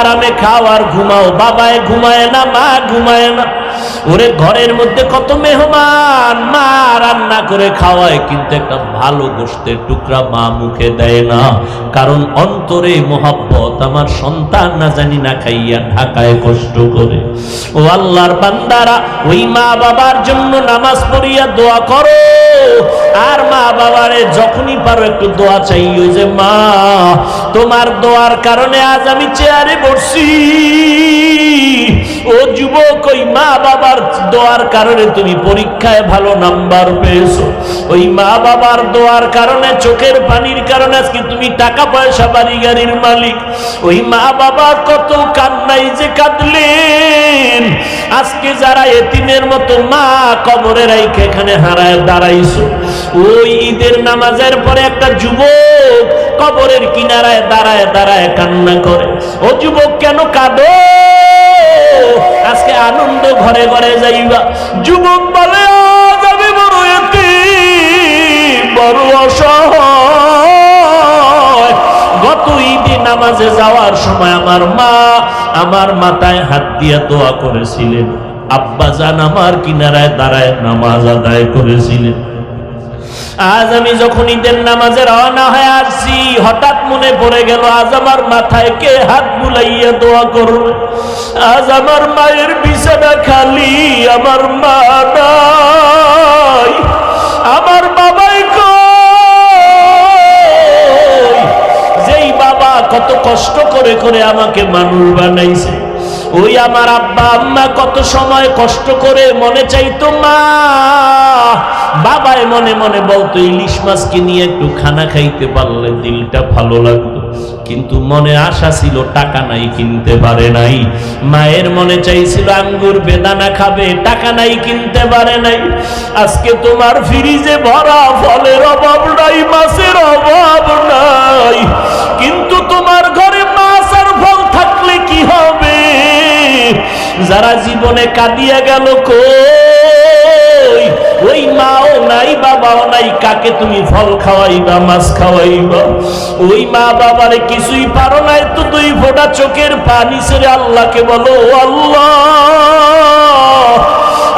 আরামে খাও আর ঘুমাও। বাবায় ঘুমায় না, মা ঘুমায় না। ওরে ঘরের মধ্যে কত মেহমান, মা রান্না করে খাওয়ায়, কিন্তু একটা ভালো গোষ্ঠের টুকরা মা মুখে দেয় না। কারণ অন্তরে মোহাব্বত, আমার সন্তান না জানি না খাইয়া ঢাকায় কষ্ট করে। ও আল্লাহর বান্দারা, ওই মা বাবার জন্য নামাজ পড়িয়া দোয়া করো। আর মা বাবারে যখনই পারো একটু দোয়া চাইও যে মা, তোমার দোয়ার কারণে আজ আমি চেয়ারে বসছি। ও যুবক, ওই মা বাবার দোয়ার কারণে তুমি পরীক্ষায় ভালো নাম্বার পেয়েছ। ওই মা বাবার দোয়ার কারণে, চোখের পানির কারণে আজকে তুমি টাকা পয়সা বাড়ি গাড়ির মালিক। ওই মা বাবা কত কান্নাই যে কাঁদলেন। আজকে যারা এতিমের মতো মা কবরে রাইখে এখানে হারায় দাঁড়াইছো। ওই ঈদের নামাজের পরে একটা যুবক কবরের কিনারায় দাঁড়ায় দাঁড়ায় কান্না করে। ও যুবক কেন কাঁদো? আজকে আনন্দ ঘরে ঘরে যাইবা। যুবক বলে যাবে বড় এতিম, বড় অসহায়। গত ঈদে নামাজে যাওয়ার সময় আমার মা আমার মাথায় হাত দিয়া দোয়া করেছিলেন। আব্বা জান আমার কিনারায় দাঁড়ায় নামাজ আদায় করেছিলেন। আজ আমি যখন ঈদের নামাজে রওনা হয়ে আসছি, হঠাৎ মনে পড়ে গেল, আজ আমার মাথায় কে হাত বুলাইয়া দোয়া করবে? আজ আমার মায়ের বিছানা খালি, আমার মা নাই। আমার বাবাই যেই বাবা কত কষ্ট করে করে আমাকে মানুষ বানাইছে। ওই আমার আব্বা আম্মা কত সময় কষ্ট করে মনে চাইতো, মা বাবায় মনে মনে বলতো, ইলিশ মাছকে নিয়ে একটু খানা খাইতে পারলে দিলটা ভালো লাগতো। কিন্তু মনে আশা ছিল টাকা নাই, কিনতে পারে নাই। মায়ের মনে চাইছিল, আঙ্গুর বেদানা খাবে, টাকা নাই, কিনতে পারে নাই। আজকে তোমার ফ্রিজে ভরা ফলের অভাব নাই, মাছের অভাব নাই। কিন্তু তোমার ঘরে যারা জীবনে কাঁদিয়া গেল কই? ওই মাও নাই, বাবাও নাই, কাকে তুমি ফল খাওয়াইবা, মাছ খাওয়াইবা? ওই মা বাবারে কিছুই পারো নাই, তো দুই ফোঁটা চোখের পানি ছেড়ে আল্লাহকে বলো আল্লাহ,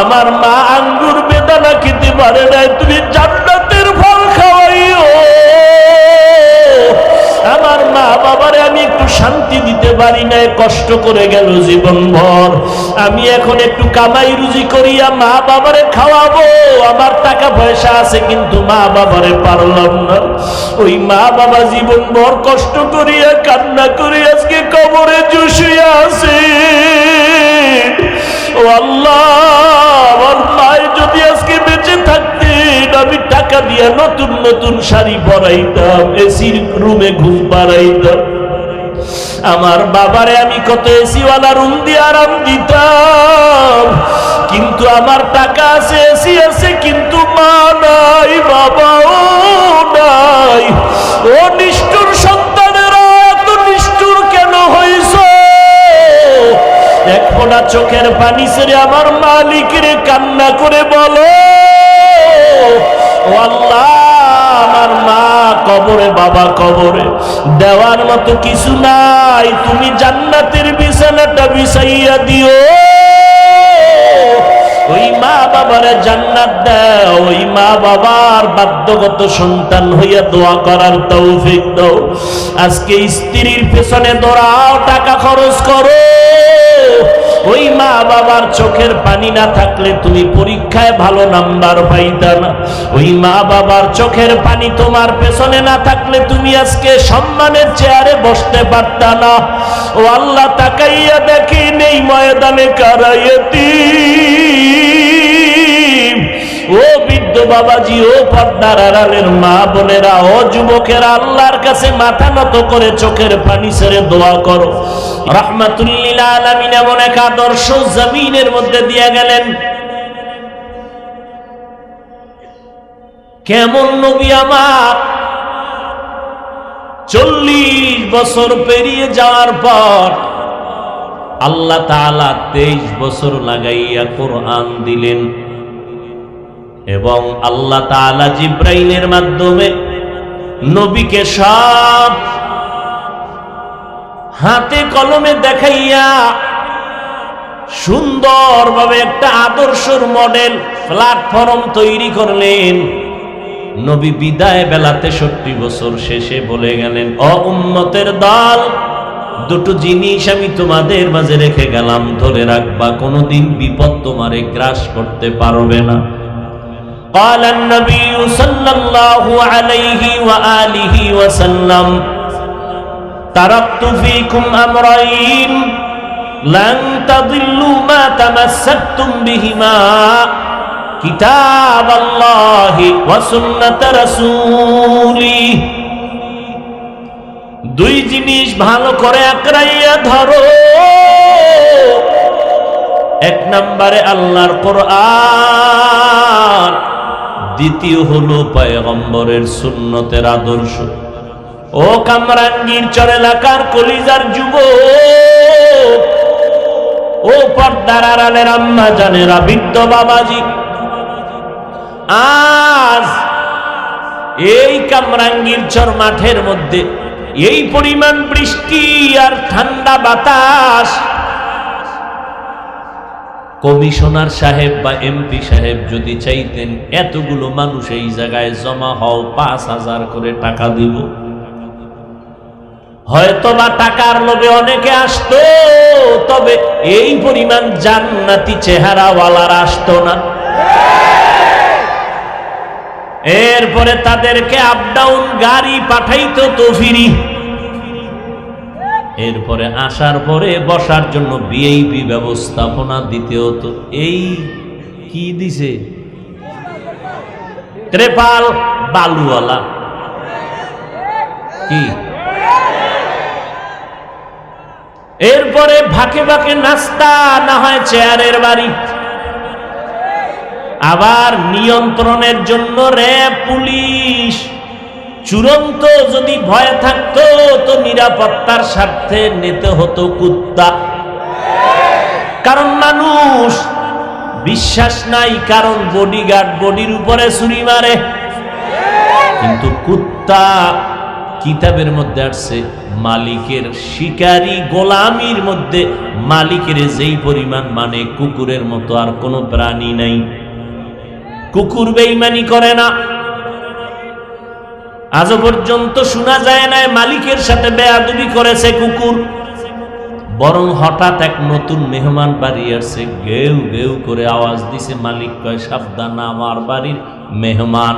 আমার মা আঙ্গুর বেদানা খেতে পারে নাই, তুমি জান্নাতের ফল খাওয়াইও। আমার মা বাবারে আমি একটু শান্তি দিতে পারি না কষ্ট করে গেল জীবন ভর আমি এখন একটু কামাই রুজি করিয়া মা বাবারে খাওয়াবো। আমার টাকা পয়সা আছে, কিন্তু মা বাবারে পারলাম না। ওই মা বাবা জীবন ভর কষ্ট করিয়া কান্না করে আজকে কবরে জুসিয়া আছে। ও আল্লাহ, আমার মায়ের যদি আজকে বেঁচে থাকতেন, আমি টাকা দিয়া নতুন নতুন শাড়ি পরাইতাম, এসির রুমে ঘুম পাড়াইতাম আমার বাবারে আমি কত এসিওয়ালা রুম দিয়ে আরাম দিতাম। কিন্তু আমার টাকা আছে, এসি আছে, কিন্তু মা নাই, বাবাও নাই। ও নিষ্ঠুর চোখের পানি ছেড়ে আমার মালিকের কান্না করে বলো। আল্লাহ আমার মা কবরে, বাবা কবরে। দেওয়ার মতো কিছু নাই। তুমি জান্নাতের বিছানাটা বিছাইয়া দিও। ওই মা বাবারে জান্নাত দাও। ওই মা বাবার বাধ্যগত সন্তান হইয়া দোয়া করার তৌফিক দাও। আজকে স্ত্রীর পেছনে দৌড়াও, টাকা খরচ করো। ওই মা বাবার চোখের পানি না থাকলে তুমি পরীক্ষায় ভালো নাম্বার পাইতা না। ওই মা বাবার চোখের পানি তোমার পেছনে না থাকলে তুমি আজকে সম্মানের চেয়ারে বসতে পারতা না। ও আল্লাহ তাকাইয়া দেখি নেই ময়দানে কারাইয়া ও বৃদ্ধ বাবাজি, ও পর্দার আড়ালের মা বোনেরা, ও যুবকেরা, আল্লাহর কাছে মাথা নত করে চোখের পানি ছেড়ে দোয়া করো। রহমাতুল্লিল আলামিন এমন এক আদর্শ জমিনের মধ্যে দিয়ে গেলেন। কেমন নবী আমার? চল্লিশ বছর পেরিয়ে যাওয়ার পর আল্লাহ তেইশ বছর লাগাইয়া কোরআন দিলেন। এবং আল্লাহ তাআলা জিব্রাইলের মাধ্যমে নবীকে সব হাতে কলমে দেখাইয়া সুন্দরভাবে একটা আদর্শর মডেল, প্ল্যাটফর্ম তৈরি করলেন। নবী বিদায় বেলা তেষট্টি বছর শেষে বলে গেলেন অ উম্মতের দল, দুটো জিনিস আমি তোমাদের মাঝে রেখে গেলাম, ধরে রাখবা, কোনোদিন বিপদ তোমারে গ্রাস করতে পারবে না। قال النبي صلى الله عليه وآله وسلم تركت فيكم أمرين لن تضلوا ما تمسكتم بهما كتاب الله وسنة رسولي দুই জিনিস ভালো করে আকড়াইয়া ধরো এক নম্বরে আল্লাহর কোরআন দ্বিতীয় হলো পয়গম্বরের সুন্নতের আদর্শ। ও কামরাঙ্গীর চর এলাকার কলিজার যুব ও পর্দার আড়ালের আম্মা জানেরা বৃদ্ধ বাবাজি। আজ এই কামরাঙ্গীর চর মাঠের মধ্যে এই পরিমাণ বৃষ্টি আর ঠান্ডা বাতাস কমিশনার সাহেব বা এমপি সাহেব যদি চাইতেন, এতগুলো মানুষ এই জায়গায় জমা হও, পাঁচ হাজার করে টাকা দিব। হয়তো বা টাকার লোভে অনেকে আসতো, তবে এই পরিমাণ জান্নাতি চেহারাওয়ালার আসতো না। এরপরে তাদেরকে আপ ডাউন গাড়ি পাঠাইতো তো ফিরি। এরপরে আসার পরে বসার জন্য বিএইপি ব্যবস্থাপনা দিতে হতো এই কি দিছে? ত্রেপাল বালুওয়ালা। কি? এরপরে ভাকে ভাকে নাস্তা, না হয় চেয়ারের বাড়ি। আবার নিয়ন্ত্রণের জন্য র্যাব, পুলিশ। চূড়ান্ত যদি ভয় থাকতো তো নিরাপত্তার স্বার্থে নিতে হতো কুত্তা। কারণ মানুষ, বিশ্বাস নাই, কারণ বডিগার্ড বডির উপরে ছুরি মারে। কিন্তু কুত্তা কিতাবের মধ্যে আসছে, মালিকের শিকারী গোলামির মধ্যে মালিকের যেই পরিমাণ মানে কুকুরের মতো আর কোনো প্রাণী নাই। কুকুর বেইমানি করে না। আজও পর্যন্ত শোনা যায় না মালিকের সাথে বেয়াদবি করেছে কুকুর। বরং হঠাৎ এক নতুন মেহমান বাড়ি আসছে, গেউ গেউ করে আওয়াজ দিছে, মালিক কয়, সাবধান, আমার বাড়ির মেহমান।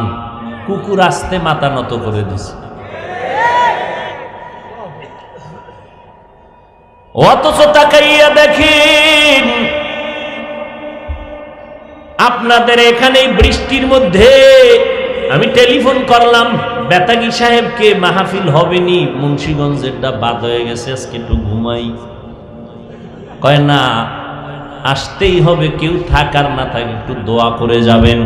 কুকুর আসতে মাথা নত করে দিছে। অথচ তাকাইয়া দেখেন, আপনাদের এখানে বৃষ্টির মধ্যে আমি টেলিফোন করলাম। বেতাগি সাহেবকে মাহফিল হবেনি মুন্সীগঞ্জেরটা বাদ হয়ে গেছে, আজকে একটু ঘুমাই। কয় না, আসতেই হবে, কেউ থাকার না থাকে, একটু দোয়া করে যাবেন।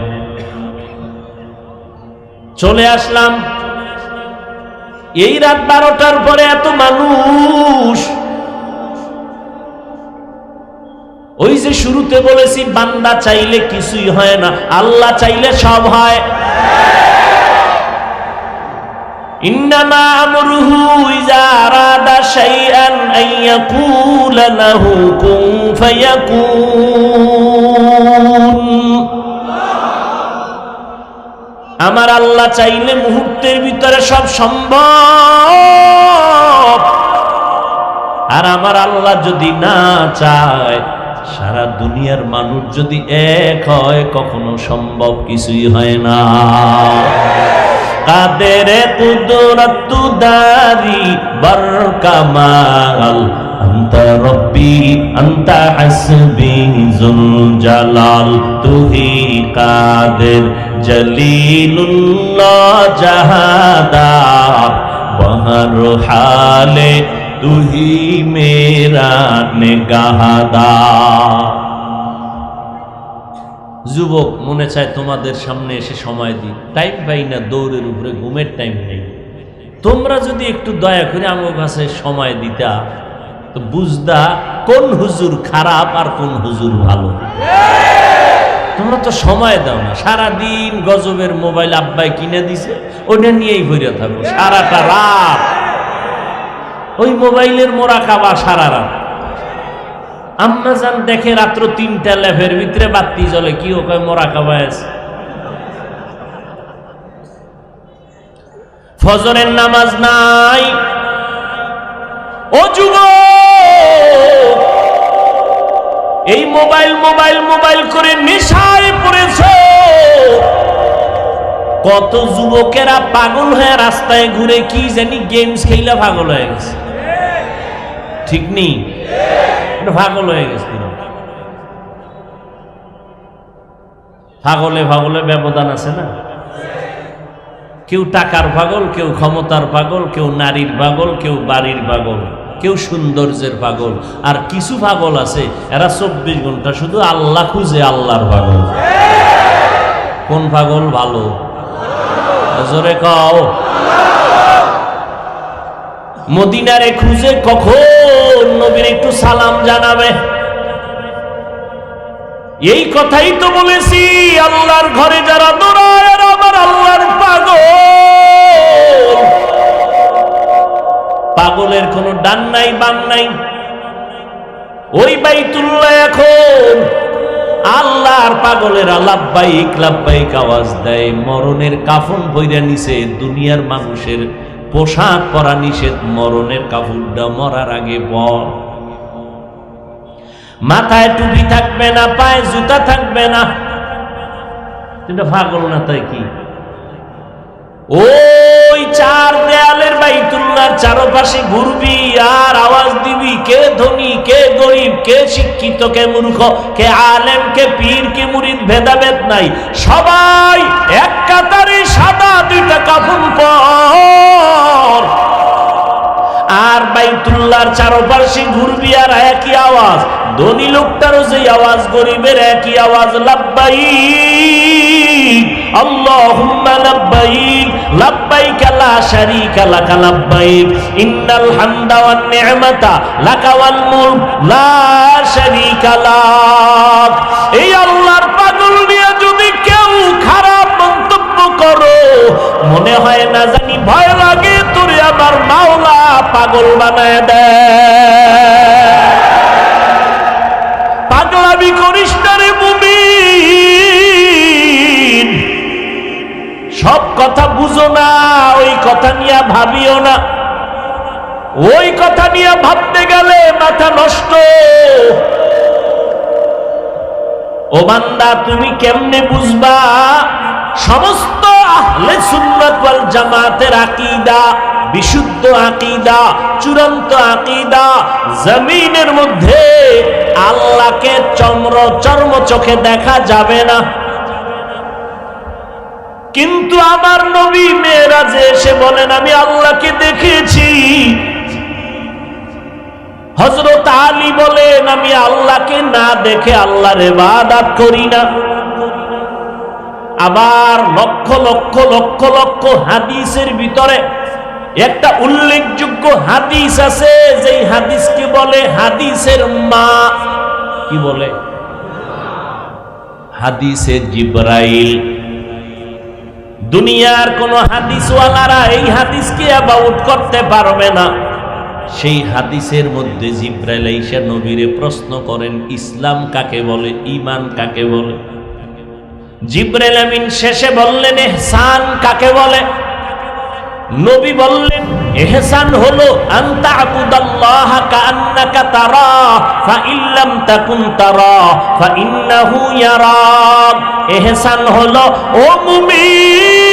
চলে আসলাম। এই রাত বারোটার পরে এত মানুষ। ওই যে শুরুতে বলেছি, বান্দা চাইলে কিছুই হয় না, আল্লাহ চাইলে সব হয়। আমার আল্লাহ চাইলে মুহূর্তের ভিতরে সব সম্ভব। আর আমার আল্লাহ যদি না চায়, সারা দুনিয়ার মানুষ যদি এক হয়, কখনো সম্ভব কিছুই হয় না। কাদের কুদরত দারি বর কামাল أنت ربي أنت حسبي ذو الجلال তুহি কাদের জলিলুল্লাহ জাহাদার বহর হালে তুহি মেরা নেগাহাদা যুবক মনে চায় তোমাদের সামনে এসে সময় দিই। টাইম পাই না, দৌড়ের উপরে ঘুমের টাইম নেই। তোমরা যদি একটু দয়া করে আমার কাছে সময় দিতা, তো বুঝদা কোন হুজুর খারাপ আর কোন হুজুর ভালো। তোমরা তো সময় দাও না। সারাদিন গজবের মোবাইল আব্বাই কিনে দিছে ওটা নিয়েই ভরে থাকো। সারাটা রাত। ওই মোবাইলের মোরা কাবা সারা রাত। আম্মাজান দেখে রাত্র তিনটা লেফের ভিতরে বাতি জ্বলে, কি ও কয়, মোরা কাবা ফজরের নামাজ নাই। ও যুব এই মোবাইল মোবাইল মোবাইল করে নেশায় পড়েছ। কত যুবকেরা পাগল হয়ে রাস্তায় ঘুরে কি জানি গেমস খেলা পাগল হয়ে গেছে। ঠিক নেই? এটা পাগল হয়ে গেছে পুরো। পাগলে পাগলে ব্যবধান আছে না? কেউ টাকার পাগল কেউ ক্ষমতার পাগল কেউ নারীর পাগল কেউ বাড়ির পাগল কেউ সৌন্দর্যের পাগল আর কিছু পাগল আছে, এরা চব্বিশ ঘণ্টা শুধু আল্লাহ খুঁজে আল্লাহর পাগল কোন পাগল ভালো। জোরে কও। মদিনারে খুঁজে কখন নবীর একটু সালাম জানাবে। এই কথাই তো বলেছি, আল্লাহর ঘরে যারা দৌড়ায় আমার আল্লাহর পাগল। পাগলের কোনো ডান নাই বান নাই। ওই বাইতুল্লাহ এখন আল্লাহর পাগলের লাভবাইক লাভবাইক আওয়াজ দেয়। মরণের কাফন বইরা নিছে দুনিয়ার মানুষের পোশাক পরা নিষেধ, মরণের কাপড়টা মরার আগে পর। মাথায় টুপি থাকবে না, পায়ে জুতা থাকবে না। এটা পাগল না তাই কি? ওই চার দেয়ালের বাইতুল্লার চারপাশে ঘুরবি আর আওয়াজ দিবি, কে ধনী, কে গরিব, কে শিক্ষিত, কে মূর্খ, কে আলেম, কে পীর, কে মুরিদ, ভেদাভেদ নাই। সবাই এক কাতারে সাদা দুইটা কাফন পর। বাইতুল্লাহর চারপাশে ঘুরবি আর একই আওয়াজ। ধনী লোকটারও যে আওয়াজ, গরিবের একই আওয়াজ লাভবাই আল্লাহুম্মা এই আল্লাহর পাগল বানায় দেয় পাগলামি করিস না রে সব কথা বুঝো না, ওই কথা নিয়ে ভাবিও না। ওই কথা নিয়ে ভাবতে গেলে মাথা নষ্ট। ও বান্দা, তুমি কেমনে বুঝবা? সমস্ত আহলে সুন্নাত জামাতের আকীদা বিশুদ্ধ আকীদা, চূড়ান্ত আকীদা জমিনের মধ্যে আল্লাহকে চম্র চর্ম চোখে দেখা যাবে না। কিন্তু আমার নবী মেয়েরাজে এসে বলেন, আমি আল্লাহকে দেখেছি। হজরত আলী বলেন, আমি আল্লাহকে না দেখে আল্লাহ আল্লাহর ইবাদত করি না। আবার লক্ষ লক্ষ লক্ষ লক্ষ হাদিসের ভিতরে একটা উল্লেখযোগ্য হাদিস আছে, যেই হাদিসকে বলে হাদিসের মা। কি বলে? হাদিসের জিব্রাইল। দুনিয়ার কোন হাদিসওয়ালারা এই হাদিসকে অ্যাবাউট করতে পারবে না। সেই হাদিসের মধ্যে জিব্রাইল ঈশা নবীরে প্রশ্ন করেন, ইসলাম কাকে বলে ইমান কাকে বলে? জিব্রাইল আমিন শেষে বললেন, এহসান কাকে বলে? নবী বললেন, এহসান হলো আনতা আবুদাল্লাহ কান্নাকা তারা ফা ইল্লাম তাকুন তারা ফা ইন্নাহু ইয়ারাক এহসান হলো, ও মুমিন,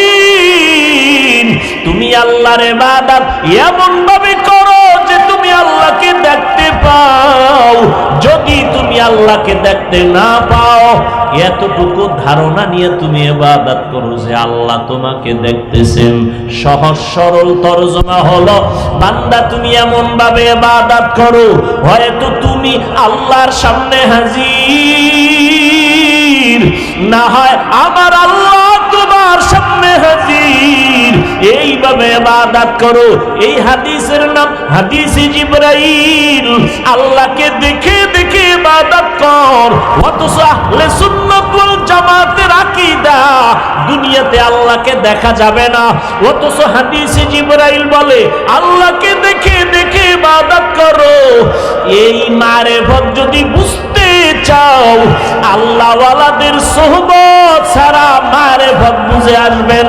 তুমি আল্লাহর ইবাদত এমন ভাবে করো আল্লাহকে দেখতে পাও। যদি তুমি আল্লাহকে দেখতে না পাও, এতটুকু ধারণা নিয়ে তুমি ইবাদত করো যে আল্লাহ তোমাকে দেখতেছেন। সহজ সরল তরজমা হলো, বান্দা তুমি এমন ভাবে ইবাদত করো, হয়তো তুমি আল্লাহর সামনে হাজির। না হয় আমার আল্লাহ তোমার সামনে হাজির। এইভাবে ইবাদত করো। এই হাদিসের নাম হাদিসে জিবরাইল। আল্লাহকে দেখে দেখে ইবাদত কর। অথচ আহলে সুন্নাত ওয়াল জামাতের আকীদা দুনিয়াতে আল্লাহকে দেখা যাবে না। অথচ হাদিসে জিবরাইল বলে, আল্লাহকে দেখে দেখে ইবাদত করো। এই মারে মারেফত যদি বুঝতে চাও, আল্লাহওয়ালাদের সোহবত ছাড়া মারেফত বুঝে আসবে